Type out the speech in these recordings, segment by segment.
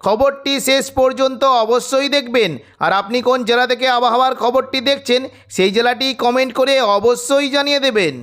খবরটি শেষ পর্যন্ত অবশ্যই দেখবেন। আর আপনি কোন জেলা থেকে আবহাওয়ার খবরটি দেখছেন, সেই জেলাটি কমেন্ট করে অবশ্যই জানিয়ে দেবেন।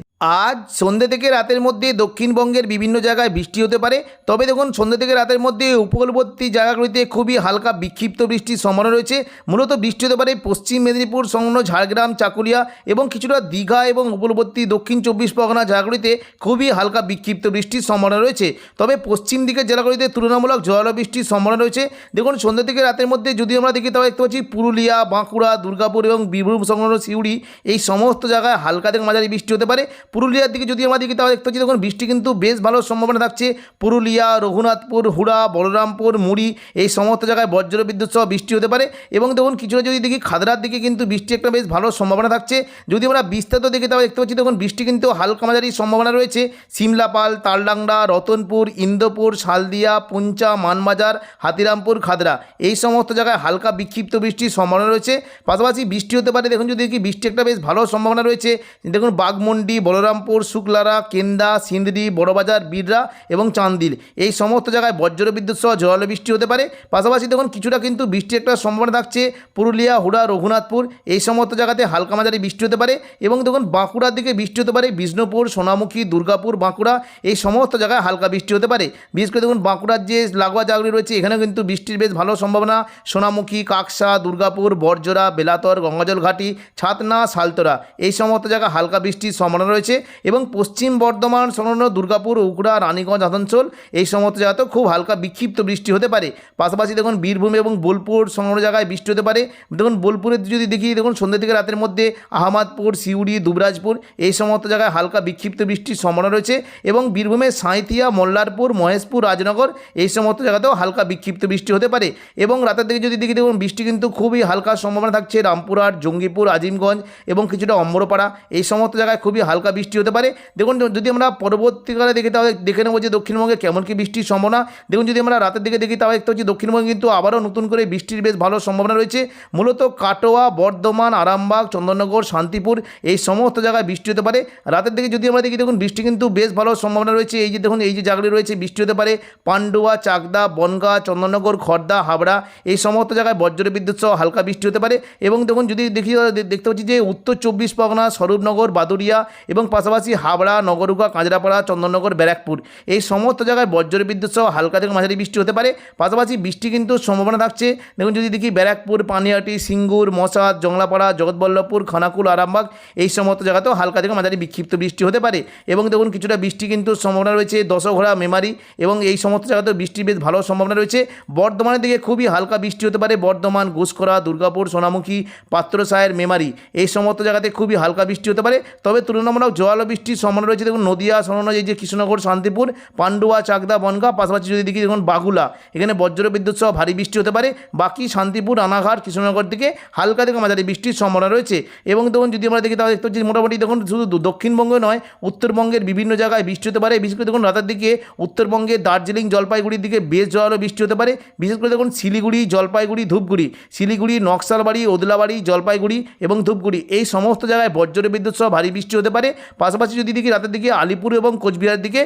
আজ সন্ধ্যে থেকে রাতের মধ্যে দক্ষিণবঙ্গের বিভিন্ন জায়গায় বৃষ্টি হতে পারে। তবে দেখুন সন্ধ্যে থেকে রাতের মধ্যে উপকূলবর্তী জায়গাগুলিতে খুবই হালকা বিক্ষিপ্ত বৃষ্টির সম্ভাবনা রয়েছে। মূলত বৃষ্টি হতে পারে পশ্চিম মেদিনীপুর, সংলগ্ন ঝাড়গ্রাম, চাকুলিয়া এবং কিছুটা দীঘা এবং উপকূলবর্তী দক্ষিণ চব্বিশ পরগনা জায়গাগুলিতে খুবই হালকা বিক্ষিপ্ত বৃষ্টির সম্ভাবনা রয়েছে। তবে পশ্চিম দিকের জেলাগুলিতে তুলনামূলক জোরালো বৃষ্টির সম্ভাবনা রয়েছে। দেখুন, সন্ধ্যে থেকে রাতের মধ্যে যদি আমরা দেখি তাহলে দেখতে পাচ্ছি পুরুলিয়া, বাঁকুড়া, দুর্গাপুর এবং বীরভূম সংলগ্ন সিউড়ি, এই সমস্ত জায়গায় হালকা থেকে মাঝারি বৃষ্টি হতে পারে। পুরুলিয়ার দিকে যদি আমরা দেখি তাহলে দেখতে পাচ্ছি, দেখুন, বৃষ্টি কিন্তু বেশ ভালো সম্ভাবনা থাকছে। পুরুলিয়া, রঘুনাথপুর, হুড়া, বলরামপুর, মুড়ি, এই সমস্ত জায়গায় বজ্র বিদ্যুৎ সহ বৃষ্টি হতে পারে এবং দেখুন কিছুটা যদি দেখি, খাদরার দিকে কিন্তু বৃষ্টি একটা বেশ ভালো সম্ভাবনা থাকছে। যদি আমরা বিস্তারিত দেখি তাহলে দেখতে পাচ্ছি, দেখুন, বৃষ্টি কিন্তু হালকা মাঝারি সম্ভাবনা রয়েছে। সিমলাপাল, তালডাংরা, রতনপুর, ইন্দোপুর, শালদিয়া, পুঞ্চা, মানবাজার হাতিরামপুর, খাদরা। এই সমস্ত জায়গায় হালকা বিক্ষিপ্ত বৃষ্টির সম্ভাবনা রয়েছে। পাশাপাশি বৃষ্টি হতে পারে, দেখুন যদি দেখি বৃষ্টি একটা বেশ ভালো সম্ভাবনা রয়েছে। দেখুন বাগমন্ডি বলরামপুর, শুক্লারা, কেন্দা, সিন্দ্রি, বড়বাজার, বিড়রা এবং চান্দিল। এই সমস্ত জায়গায় বজ্র বিদ্যুৎ সহ জোরালো বৃষ্টি হতে পারে। পাশাপাশি দেখুন কিছুটা কিন্তু বৃষ্টির একটা সম্ভাবনা থাকছে। পুরুলিয়া, হুড়া, রঘুনাথপুর, এই সমস্ত জায়গাতে হালকা মাঝারি বৃষ্টি হতে পারে এবং দেখুন বাঁকুড়ার দিকে বৃষ্টি হতে পারে। বিষ্ণুপুর, সোনামুখী, দুর্গাপুর, বাঁকুড়া, এই সমস্ত জায়গায় হালকা বৃষ্টি হতে পারে। বিশেষ করে দেখুন বাঁকুড়ার যে লাগোয়া জায়গাগুলি রয়েছে, এখানেও কিন্তু বৃষ্টির বেশ ভালো সম্ভাবনা। সোনামুখী, কাকসা, দুর্গাপুর, বরজোড়া, বেলাতর, গঙ্গাজল ঘাটি, ছাতনা সালতরা এই সমস্ত জায়গায় হালকা বৃষ্টির সম্ভাবনা রয়েছে এবং পশ্চিম বর্ধমান, সংলগ্ন দুর্গাপুর, উকড়া, রানীগঞ্জ, আসানসোল এই সমস্ত জায়গাতেও খুব হালকা বিক্ষিপ্ত বৃষ্টি হতে পারে। পাশাপাশি দেখুন বীরভূম এবং বোলপুর সংলগ্ন জায়গায় বৃষ্টি হতে পারে। দেখুন বোলপুরে যদি দেখি, দেখুন সন্ধ্যে থেকে রাতের মধ্যে আহমাদপুর, সিউড়ি, দুবরাজপুর এই সমস্ত জায়গায় হালকা বিক্ষিপ্ত বৃষ্টির সম্ভাবনা রয়েছে এবং বীরভূমের সাঁইথিয়া, মোল্লারপুর, মহেশপুর, রাজনগর এই সমস্ত জায়গাতেও হালকা বিক্ষিপ্ত বৃষ্টি হতে পারে এবং রাতের দিকে যদি দেখি দেখুন, বৃষ্টি কিন্তু খুবই হালকা সম্ভাবনা থাকছে রামপুরহাট, জঙ্গিপুর, আজিমগঞ্জ এবং কিছুটা অম্বরপাড়া। এই সমস্ত জায়গায় খুবই হালকা বৃষ্টি হতে পারে। দেখুন, যদি আমরা পরবর্তীকালে দেখি তাহলে দেখে নেব যে দক্ষিণবঙ্গে কেমন কি বৃষ্টির সম্ভাবনা। দেখুন, যদি আমরা রাতের দিকে দেখি তাহলে দেখতে হচ্ছে দক্ষিণবঙ্গে কিন্তু আবারও নতুন করে বৃষ্টির বেশ ভালো সম্ভাবনা রয়েছে। মূলত কাটোয়া, বর্ধমান, আরামবাগ, চন্দননগর, শান্তিপুর এই সমস্ত জায়গায় বৃষ্টি হতে পারে। রাতের দিকে যদি আমরা দেখি দেখুন, বৃষ্টি কিন্তু বেশ ভালো সম্ভাবনা রয়েছে। এই যে দেখুন, এই যে জায়গাগুলি রয়েছে, বৃষ্টি হতে পারে। পান্ডুয়া, চাকদা, বনগাঁ চন্দননগর, খর্দা, হাবড়া এই সমস্ত জায়গায় বজ্র বিদ্যুৎ সহ হালকা বৃষ্টি হতে পারে। এবং দেখুন, যদি দেখি দেখতে পাচ্ছি যে উত্তর চব্বিশ পরগনা, স্বরূপনগর বাদুরিয়া এবং পাশাপাশি হাবড়া নগরুকা কাঁচরাপাড়া, চন্দননগর, ব্যারাকপুর এই সমস্ত জায়গায় বজ্র বিদ্যুৎ সহ হালকা থেকে মাঝারি বৃষ্টি হতে পারে। পাশাপাশি বৃষ্টি কিন্তু সম্ভাবনা থাকছে। দেখুন, যদি দেখি ব্যারাকপুর পানিহাটি সিঙ্গুর, মশাদ, জংলাপাড়া, জগৎবল্লভপুর, খানাকুল, আরামবাগ এই সমস্ত জায়গাতেও হালকা থেকে মাঝারি বিক্ষিপ্ত বৃষ্টি হতে পারে। এবং দেখুন, কিছুটা বৃষ্টি কিন্তু সম্ভাবনা রয়েছে দশঘোড়া, মেমারি এবং এই সমস্ত জায়গাতেও বৃষ্টির বেশ ভালো সম্ভাবনা রয়েছে। বর্ধমানের দিকে খুবই হালকা বৃষ্টি হতে পারে। বর্ধমান ঘুষখরা দুর্গাপুর, সোনামুখী পাত্রসায়ের মেমারি এই সমস্ত জায়গাতে খুবই হালকা বৃষ্টি হতে পারে। তবে তুলনামূলক জোয়ালো বৃষ্টির সম্ভাবনা রয়েছে। দেখুন, নদিয়া সংলগ্ন এই যে কৃষ্ণনগর, শান্তিপুর, পান্ডুয়া, চাকদা, বনগা, পাশাপাশি যদি দেখি, দেখুন, বাগুলা, এখানে বজ্র বিদ্যুৎ সহ ভারী বৃষ্টি হতে পারে। বাকি শান্তিপুর, রানাঘাট, কৃষ্ণনগর দিকে হালকা থেকে মাঝারি বৃষ্টির সম্ভাবনা রয়েছে। এবং দেখুন, যদি আমরা দেখি, তাহলে দেখতে পাচ্ছি মোটামুটি দেখুন, শুধু দক্ষিণবঙ্গে নয়, উত্তরবঙ্গের বিভিন্ন জায়গায় বৃষ্টি হতে পারে। বিশেষ করে দেখুন, রাতের দিকে উত্তরবঙ্গে দার্জিলিং, জলপাইগুড়ির দিকে বেশ জোরালো বৃষ্টি হতে পারে। বিশেষ করে দেখুন শিলিগুড়ি, জলপাইগুড়ি, ধূপগুড়ি। শিলিগুড়ি, নকশালবাড়ি, ওদলাবাড়ি, জলপাইগুড়ি এবং ধূপগুড়ি। এই সমস্ত জায়গায় বজ্র বিদ্যুৎ সহ ভারী বৃষ্টি হতে পারে। পাশাপাশি যদি দেখি রাতের দিকে আলিপুর এবং কোচবিহার দিকে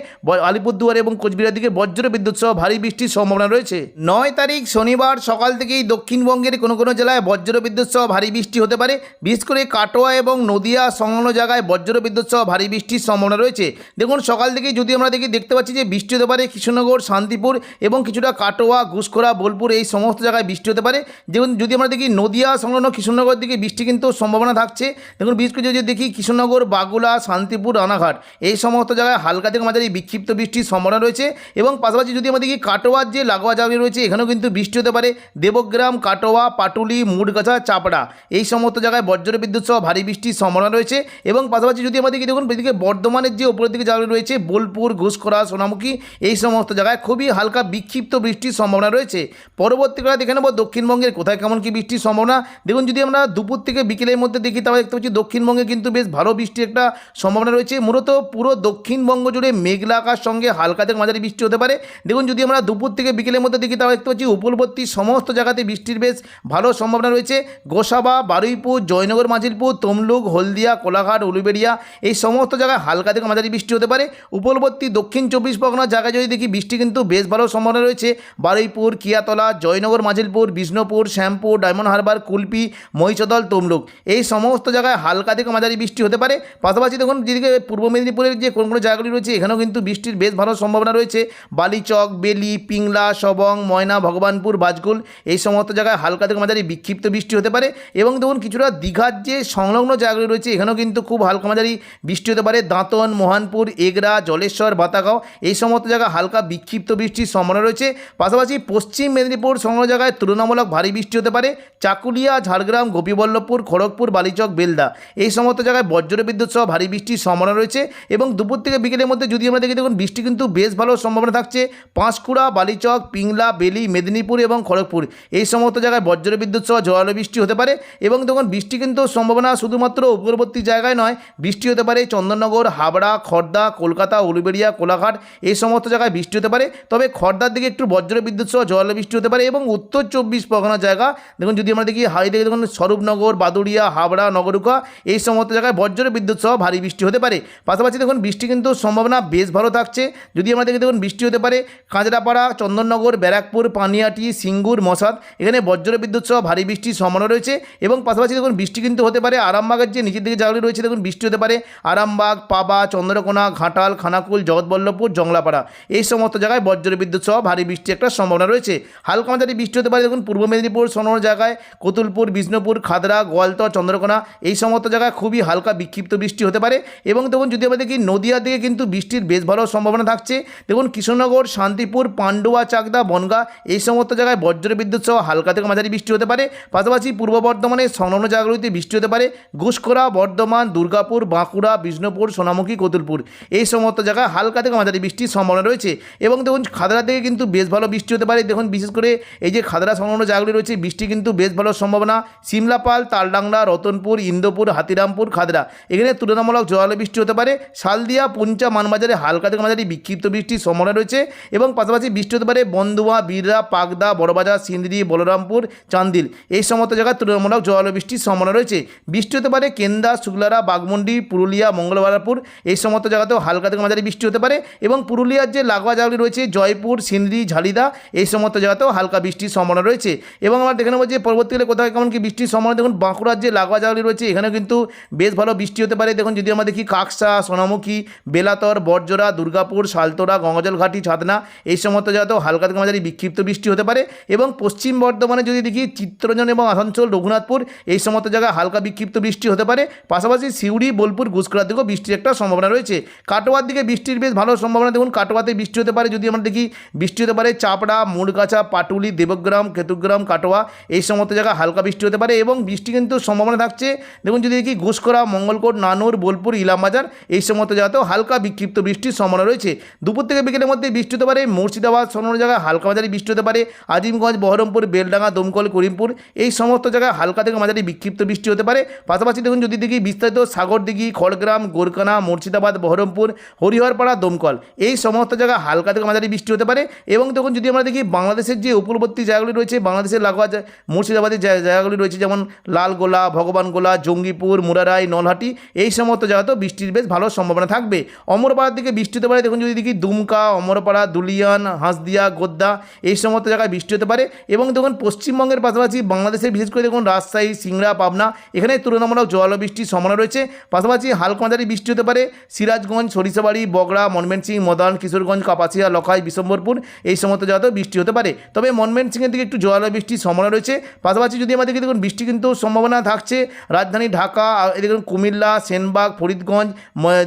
আলিপুরদুয়ার এবং কোচবিহার দিকে বজ্র বিদ্যুৎ সহ ভারী বৃষ্টির সম্ভাবনা রয়েছে। নয় তারিখ শনিবার সকাল থেকেই দক্ষিণবঙ্গের কোনো কোনো জেলায় বজ্র বিদ্যুৎ সহ ভারী বৃষ্টি হতে পারে। বিশেষ করে কাটোয়া এবং নদিয়া সংলগ্ন জায়গায় বজ্র বিদ্যুৎ সহ ভারী বৃষ্টির সম্ভাবনা রয়েছে। দেখুন সকাল থেকেই যদি আমরা দেখি, দেখতে পাচ্ছি যে বৃষ্টি হতে পারে কৃষ্ণনগর, শান্তিপুর এবং কিছুটা কাটোয়া ঘুষখোরা, বোলপুর এই সমস্ত জায়গায় বৃষ্টি হতে পারে। যেমন যদি আমরা দেখি নদিয়া, সংলগ্ন কৃষ্ণনগর দিকে বৃষ্টি কিন্তু সম্ভাবনা থাকছে। দেখুন, বিশেষ করে যদি দেখি কৃষ্ণনগর বাগুলা শান্তিপুর, রানাঘাট, এই সমস্ত জায়গায় হালকা থেকে মাঝারি বিক্ষিপ্ত বৃষ্টির সম্ভাবনা রয়েছে। এবং পাশাপাশি যদি আমরা দেখি কাটোয়ার যে লাগোয়া জায়গায় রয়েছে, এখানেও কিন্তু বৃষ্টি হতে পারে। দেবগ্রাম, কাটোয়া, পাটুলি, মুড়গাছা, চাপড়া, এই সমস্ত জায়গায় বজ্র বিদ্যুৎ সহ ভারী বৃষ্টির সম্ভাবনা রয়েছে। এবং পাশাপাশি যদি আমরা দেখি, দেখুন, এদিকে বর্ধমানের যে উপরের দিকে জায়গাগুলি রয়েছে, বোলপুর, ঘুষখরা, সোনামুখী, এই সমস্ত জায়গায় খুবই হালকা বিক্ষিপ্ত বৃষ্টির সম্ভাবনা রয়েছে। পরবর্তীকালে দেখে নেব দক্ষিণবঙ্গের কোথায় কেমন কি বৃষ্টির সম্ভাবনা। দেখুন, যদি আমরা দুপুর থেকে বিকেলের মধ্যে দেখি, তাহলে দেখতে পাচ্ছি দক্ষিণবঙ্গে কিন্তু বেশ ভালো বৃষ্টির একটা সম্ভাবনা রয়েছে। মূলত পুরো দক্ষিণবঙ্গ জুড়ে মেঘলা আকাশ সঙ্গে হালকা থেকে মাঝারি বৃষ্টি হতে পারে। দেখুন, যদি আমরা দুপুর থেকে বিকেলের মধ্যে দেখি, তাহলে দেখতে পাচ্ছি উপকূলবর্তী সমস্ত জায়গাতে বৃষ্টির বেশ ভালো সম্ভাবনা রয়েছে। গোসাবা, বারুইপুর, জয়নগর মাঝিলপুর তমলুক, হলদিয়া, কোলাঘাট, উলুবেড়িয়া, এই সমস্ত জায়গায় হালকা থেকে মাঝারি বৃষ্টি হতে পারে। উপকূলবর্তী দক্ষিণ চব্বিশ পরগনার জায়গায় যদি দেখি, বৃষ্টি কিন্তু বেশ ভালো সম্ভাবনা রয়েছে। বারুইপুর, কিয়াতলা, জয়নগর মাঝিলপুর বিষ্ণুপুর, শ্যামপুর, ডায়মন্ড হারবার, কুলপি, মহিষদল, তমলুক। এই সমস্ত জায়গায় হালকা থেকে মাঝারি বৃষ্টি হতে পারে। পাশাপাশি দেখুন, যেদিকে পূর্ব মেদিনীপুরের যে কোন কোনো জায়গাগুলি রয়েছে, এখানেও কিন্তু বৃষ্টির বেশ ভালো সম্ভাবনা রয়েছে। বালিচক, বেলি, পিংলা, সবং, ময়না, ভগবানপুর বাজকুল এই সমস্ত জায়গায় হালকা থেকে মাঝারি বিক্ষিপ্ত বৃষ্টি হতে পারে। এবং দেখুন, কিছুটা দীঘার যে সংলগ্ন জায়গাগুলি রয়েছে, এখানেও কিন্তু খুব হালকা মাঝারি বৃষ্টি হতে পারে। দাঁতন, মোহানপুর, এগরা, জলেশ্বর, বাতাগাঁও, এই সমস্ত জায়গায় হালকা বিক্ষিপ্ত বৃষ্টির সম্ভাবনা রয়েছে। পাশাপাশি পশ্চিম মেদিনীপুর সংলগ্ন জায়গায় তুলনামূলক ভারী বৃষ্টি হতে পারে। চাকুলিয়া, ঝাড়গ্রাম, গোপীবল্লভপুর, খড়গপুর, বালিচক, বেলদা এই সমস্ত জায়গায় বজ্র বিদ্যুৎ সহ ভারী বৃষ্টির সম্ভাবনা রয়েছে এবং দুপুর থেকে বিকেলের মধ্যে যদি আমরা দেখি, দেখুন, বৃষ্টি কিন্তু বেশ ভালো সম্ভাবনা থাকছে। পাঁশকুড়া, বালিচক, পিংলা, বেলি, মেদিনীপুর এবং খড়গপুর এই সমস্ত জায়গায় বজ্র বিদ্যুৎ সহ জোরালো বৃষ্টি হতে পারে এবং দেখুন, বৃষ্টি কিন্তু সম্ভাবনা শুধুমাত্র উপকূলবর্তী জায়গায় নয়, বৃষ্টি হতে পারে চন্দননগর, হাবড়া খড়দা কলকাতা, উলুবেড়িয়া, কোলাঘাট এই সমস্ত জায়গায় বৃষ্টি হতে পারে। তবে খড়দার দিকে একটু বজ্র বিদ্যুৎ সহ জোরালো বৃষ্টি হতে পারে এবং উত্তর চব্বিশ পরগনা জায়গা, দেখুন যদি আমরা দেখি হাই দেখি, দেখুন স্বরূপনগর, বাদুড়িয়া হাবড়া নগরুকা, এই সমস্ত জায়গায় বজ্র বিদ্যুৎ সহ ভারী বৃষ্টি হতে পারে। পাশাপাশি দেখুন বৃষ্টি কিন্তু সম্ভাবনা বেশ ভালো থাকছে। যদি আমরা দেখি, দেখুন বৃষ্টি হতে পারে কাঁচরাপাড়া, চন্দননগর, ব্যারাকপুর, পানিয়াটি, সিঙ্গুর, মশাদ, এখানে বজ্র বিদ্যুৎ সহ ভারী বৃষ্টির সম্ভাবনা রয়েছে এবং পাশাপাশি দেখুন বৃষ্টি কিন্তু হতে পারে আরামবাগের যে নিচের দিকে জায়গাগুলি রয়েছে, দেখুন বৃষ্টি হতে পারে আরামবাগ, পাবা, চন্দ্রকোনা, ঘাটাল, খানাকুল, জগৎবল্লভপুর, জংলাপাড়া। এই সমস্ত জায়গায় বজ্র বিদ্যুৎ সহ ভারী বৃষ্টি একটা সম্ভাবনা রয়েছে। হালকা মাঝারি বৃষ্টি হতে পারে। দেখুন, পূর্ব মেদিনীপুর, সোনোর জায়গায়, কতুলপুর, বিষ্ণুপুর, খাদরা, গোয়ালতর, চন্দ্রকোনা এই সমস্ত জায়গায় খুবই হালকা বিক্ষিপ্ত বৃষ্টি হতে পারে। এবং দেখুন, যদি আমরা দেখি নদিয়া দিকে কিন্তু বৃষ্টির বেশ ভালো সম্ভাবনা থাকছে। দেখুন কৃষ্ণনগর শান্তিপুর, পান্ডুয়া, চাকদা, বনগা এই সমস্ত জায়গায় বজ্র বিদ্যুৎ সহ হালকা থেকে মাঝারি বৃষ্টি হতে পারে। পাশাপাশি পূর্ব বর্ধমানের সংলগ্ন জায়গাগুলিতে বৃষ্টি হতে পারে। ঘুষখোরা, বর্ধমান, দুর্গাপুর, বাঁকুড়া, বিষ্ণুপুর, সোনামুখী, কতুলপুর এই সমস্ত জায়গায় হালকা থেকে মাঝারি বৃষ্টির সম্ভাবনা রয়েছে। এবং দেখুন, খাদরা থেকে কিন্তু বেশ ভালো বৃষ্টি হতে পারে। দেখুন, বিশেষ করে এই যে খাদরা সংলগ্ন জায়গাগুলি রয়েছে, বৃষ্টি কিন্তু বেশ ভালো সম্ভাবনা। সিমলাপাল তালডাংরা, রতনপুর, ইন্দোপুর, হাতিরামপুর, খাদরা। এখানে তুলনামূলক জোরালো বৃষ্টি হতে পারে। শালদিয়া, পুঞ্চা, মানবাজারে হালকা থেকে মাঝারি বিক্ষিপ্ত বৃষ্টির সম্ভাবনা রয়েছে এবং পাশাপাশি বৃষ্টি হতে পারে বন্দুয়া বীররা পাকদা বড়বাজার, সিন্দ্রি, বলরামপুর, চান্দিল। এই সমস্ত জায়গায় তুলনামূলক জোরালো বৃষ্টির সম্ভাবনা রয়েছে। বৃষ্টি হতে পারে কেন্দা, শুক্লারা, বাগমুন্ডি, পুরুলিয়া, মঙ্গলবারপুর। এই সমস্ত জায়গাতেও হালকা থেকে মাঝারি বৃষ্টি হতে পারে এবং পুরুলিয়ার যে লাগোয়া জায়গাগুলি রয়েছে, জয়পুর, সিন্দ্রি, ঝালিদা এই সমস্ত জায়গাতেও হালকা বৃষ্টির সম্ভাবনা রয়েছে। এবং আমরা দেখে নেব যে পরবর্তীকালে কোথায় কেমন কি বৃষ্টির সম্ভাবনা। দেখুন, বাঁকুড়ার যে লাগোয়া জায়গাগুলি রয়েছে, এখানেও কিন্তু বেশ ভালো বৃষ্টি হতে পারে। দেখুন, যদি আমরা দেখি কাকসা, সোনামুখী, বেলাতর বরজোড়া দুর্গাপুর শালতোরা গঙ্গাজলঘাটি ছাদনা এই সমস্ত জায়গাতেও হালকা থেকে মাঝারি বিক্ষিপ্ত বৃষ্টি হতে পারে। এবং পশ্চিম বর্ধমানে যদি দেখি চিত্রঞ্জন এবং আসানসোল, রঘুনাথপুর, এই সমস্ত জায়গায় হালকা বিক্ষিপ্ত বৃষ্টি হতে পারে। পাশাপাশি সিউড়ি, বোলপুর গুসকরার দিকেও বৃষ্টির একটা সম্ভাবনা রয়েছে। কাটোয়ার দিকে বৃষ্টির বেশ ভালো সম্ভাবনা। দেখুন, কাটোয়াতে বৃষ্টি হতে পারে। যদি আমরা দেখি বৃষ্টি হতে পারে চাপড়া মুড়গাছা, পাটুলি, দেবগ্রাম, কেতুগ্রাম, কাটোয়া এই সমস্ত জায়গায় হালকা বৃষ্টি হতে পারে এবং বৃষ্টি কিন্তু সম্ভাবনা থাকছে। দেখুন, যদি দেখি ঘুষকরা মঙ্গলকোট, নানুর, বোলপুর, ইলামবাজার এই সমস্ত জায়গাতেও হালকা বিক্ষিপ্ত বৃষ্টির সম্ভাবনা রয়েছে। দুপুর থেকে বিকেলের মধ্যে বৃষ্টি হতে পারে, মুর্শিদাবাদ সোনার জায়গায় হালকা মাঝারি বৃষ্টি হতে পারে, আজিমগঞ্জ, বহরমপুর, বেলডাঙ্গা, দমকল, করিমপুর এই সমস্ত জায়গায় হালকা থেকে মাঝারি বিক্ষিপ্ত বৃষ্টি হতে পারে। পাশাপাশি দেখুন, যদি দেখি বিস্তারিত সাগরদিঘি, খড়গ্রাম, গোরকানা, মুর্শিদাবাদ, বহরমপুর, হরিহরপাড়া, দমকল এই সমস্ত জায়গায় হালকা থেকে মাঝারি বৃষ্টি হতে পারে এবং দেখুন, যদি আমরা দেখি বাংলাদেশের যে উপকূলবর্তী জায়গাগুলি রয়েছে, বাংলাদেশের লাগোয়া মুর্শিদাবাদের জায়গাগুলি রয়েছে, যেমন লালগোলা, ভগবানগোলা, জঙ্গিপুর, মুরারাই, নলহাটি, এই সমস্ত জায়গাতেও বৃষ্টির বেশ ভালো সম্ভাবনা থাকবে। অমরপাড়ার দিকে বৃষ্টি হতে পারে, দেখুন যদি দেখি দুমকা, অমরপাড়া, দুলিয়ান, হাঁসদিয়া গোদ্দা এই সমস্ত জায়গায় বৃষ্টি হতে পারে এবং দেখুন পশ্চিমবঙ্গের পাশাপাশি বাংলাদেশের বিশেষ করে দেখুন রাজশাহী, সিংড়া, পাবনা, এখানে তুলনামূলক জল বৃষ্টির সম্ভাবনা রয়েছে। পাশাপাশি হালকা বৃষ্টি হতে পারে, সিরাজগঞ্জ, সরিষাবাড়ি, বগড়া, ময়মনসিংহ, মদন, কিশোরগঞ্জ, কাপাসিয়া, লখাই বিশম্বরপুর এই সমস্ত জায়গাতেও জায়গাতেও বৃষ্টি হতে পারে। তবে মনমেন সিংয়ের দিকে একটু জোয়ালো বৃষ্টির সম্ভাবনা রয়েছে। পাশাপাশি যদি আমাদের দিকে দেখুন, বৃষ্টি কিন্তু সম্ভাবনা থাকছে। রাজধানী ঢাকা এদিকে কুমিল্লা, সেনবাগ, ফরিদগঞ্জ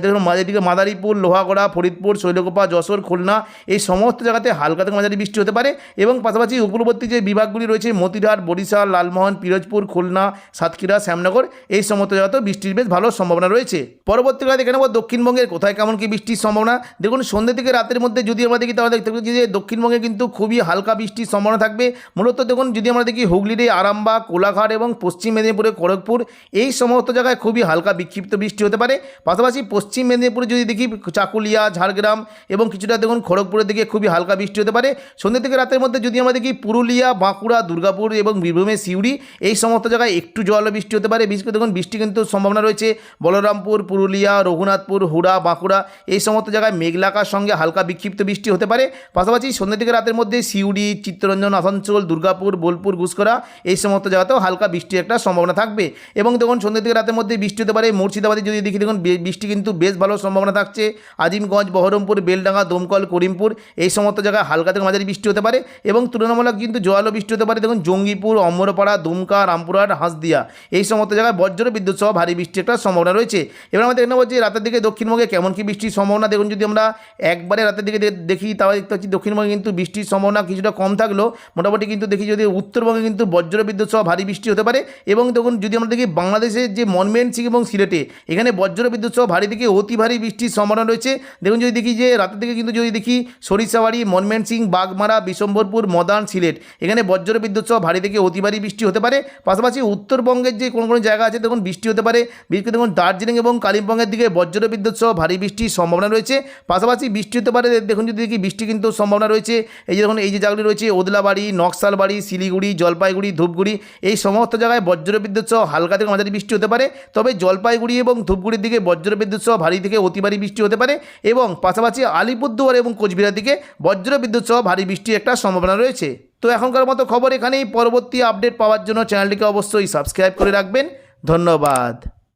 দেখুন এদিকে মাদারীপুর, লোহাগড়া, ফরিদপুর, শৈলকোপা, যশোর, খুলনা, এই সমস্ত জায়গাতে হালকা থেকে মাঝারি বৃষ্টি হতে পারে। এবং পাশাপাশি উপকূলবর্তী যে বিভাগগুলি রয়েছে, মতিরহাট, বরিশাল, লালমোহন, পিরোজপুর, খুলনা, সাতক্ষীরা, শ্যামনগর, এই সমস্ত জায়গাতেও বৃষ্টির বেশ ভালো সম্ভাবনা রয়েছে। পরবর্তীকালে দেখে নেব দক্ষিণবঙ্গের কোথায় কেমন কি বৃষ্টির সম্ভাবনা। দেখুন, সন্ধ্যে থেকে রাতের মধ্যে যদি আমরা দেখি তাহলে দেখতে পাচ্ছি যে দক্ষিণবঙ্গে কিন্তু খুবই হালকা বৃষ্টির সম্ভাবনা থাকবে। মূলত দেখুন, যদি আমরা দেখি হুগলির এই আরামবাগ, কোলাঘাট এবং পশ্চিম মেদিনীপুরের খড়গপুর, এই সমস্ত জায়গায় খুবই হালকা বিক্ষিপ্ত বৃষ্টি হতে পারে। পাশাপাশি পশ্চিম মেদিনীপুরে যদি দেখি চাকুলিয়া, ঝাড়গ্রাম এবং কিছুটা দেখুন খড়গপুরের দিকে খুবই হালকা বৃষ্টি হতে পারে। সন্ধ্যে থেকে রাতের মধ্যে যদি আমরা দেখি পুরুলিয়া, বাঁকুড়া, দুর্গাপুর এবং বীরভূমের সিউড়ি, এই সমস্ত জায়গায় একটু জল বৃষ্টি হতে পারে। বিশেষ করে দেখুন, বৃষ্টি কিন্তু সম্ভাবনা রয়েছে। বলরামপুর, পুরুলিয়া, রঘুনাথপুর, হুড়া, বাঁকুড়া, এই সমস্ত জায়গায় মেঘলাকার সঙ্গে হালকা বিক্ষিপ্ত বৃষ্টি হতে পারে। পাশাপাশি সন্ধ্যে থেকে রাতের মধ্যে সিউড়ি, চিত্তরঞ্জন, আসানসোল, দুর্গাপুর, বোলপুর ঘুষকরা এই সমস্ত জায়গাতেও হালকা বৃষ্টির একটা সম্ভাবনা থাকবে। এবং দেখুন, সন্ধ্যে থেকে রাতের মধ্যে বৃষ্টি হতে পারে। মুর্শিদাবাদে যদি দেখি, দেখুন বৃষ্টি কিন্তু বেশ ভালো সম্ভাবনা থাকছে। আজিমগঞ্জ, বহরমপুর, বেলডাঙ্গা, দমকল, করিমপুর এই সমস্ত জায়গায় হালকা থেকে মাঝারি বৃষ্টি হতে পারে। এবং তুলনামূলক কিন্তু জোয়ালো বৃষ্টি হতে পারে, দেখুন, জঙ্গিপুর, অমরপাড়া, দুমকা, রামপুরহাট, হাঁসদিয়া এই সমস্ত জায়গায় বজ্র বিদ্যুৎ সহ ভারী বৃষ্টির একটা সম্ভাবনা রয়েছে। এবার আমরা দেখে নেব যে রাতের দিকে দক্ষিণবঙ্গে কেমন কি বৃষ্টির সম্ভাবনা। দেখুন, যদি আমরা একবারে রাতের দিকে দেখি, তাহলে দেখতে পাচ্ছি দক্ষিণবঙ্গে কিন্তু বৃষ্টির সম্ভাবনা কিছুটা কম থাকলেও মোটামুটি কিন্তু দেখি যদি উত্তরবঙ্গে কিন্তু বজ্র বিদ্যুৎ সহ ভারী বৃষ্টি হতে পারে এবং দেখুন যদি আমরা দেখি বাংলাদেশের যে মনমেন্ট সিং এবং সিলেটে, এখানে বজ্র বিদ্যুৎ সহ ভারী থেকে অতি ভারী বৃষ্টির সম্ভাবনা রয়েছে। দেখুন যদি দেখি যে রাতের দিকে কিন্তু যদি দেখি সরিষাবাড়ি মনমেন্ট সিং, বাগমারা বিশম্বরপুর মদান, সিলেট, এখানে বজ্র বিদ্যুৎ সহ ভারী থেকে অতি ভারী বৃষ্টি হতে পারে। পাশাপাশি উত্তরবঙ্গের যে কোনো কোনো জায়গা আছে দেখুন বৃষ্টি হতে পারে। বিশেষ করে দেখুন দার্জিলিং এবং কালিম্পংয়ের দিকে বজ্র বিদ্যুৎ সহ ভারী বৃষ্টির সম্ভাবনা রয়েছে। পাশাপাশি বৃষ্টি হতে পারে, দেখুন যদি দেখি বৃষ্টি কিন্তু সম্ভাবনা রয়েছে। এই যে দেখুন এই যে জায়গাগুলি রয়েছে, ওদলাবাড়ি, নকশালবাড়ি, শিলিগুড়ি, জলপাইগুড়ি, ধূপগুড়ি, এই সমস্ত জায়গায় বজ্র বিদ্যুৎ সহ হালকা থেকে মাঝারি বৃষ্টি হতে পারে। তবে জলপাইগুড়ি এবং ধূপগুড়ির দিকে বজ্র বিদ্যুৎ সহ ভারী থেকে অতি ভারী বৃষ্টি হতে পারে এবং পাশাপাশি আলিপুরদুয়ার এবং কোচবিহার দিকে বজ্র বিদ্যুৎ সহ ভারী বৃষ্টির একটা সম্ভাবনা রয়েছে। তো এখনকার মতো খবর এখানেই, পরবর্তী আপডেট পাওয়ার জন্য চ্যানেলটিকে অবশ্যই সাবস্ক্রাইব করে রাখবেন। ধন্যবাদ।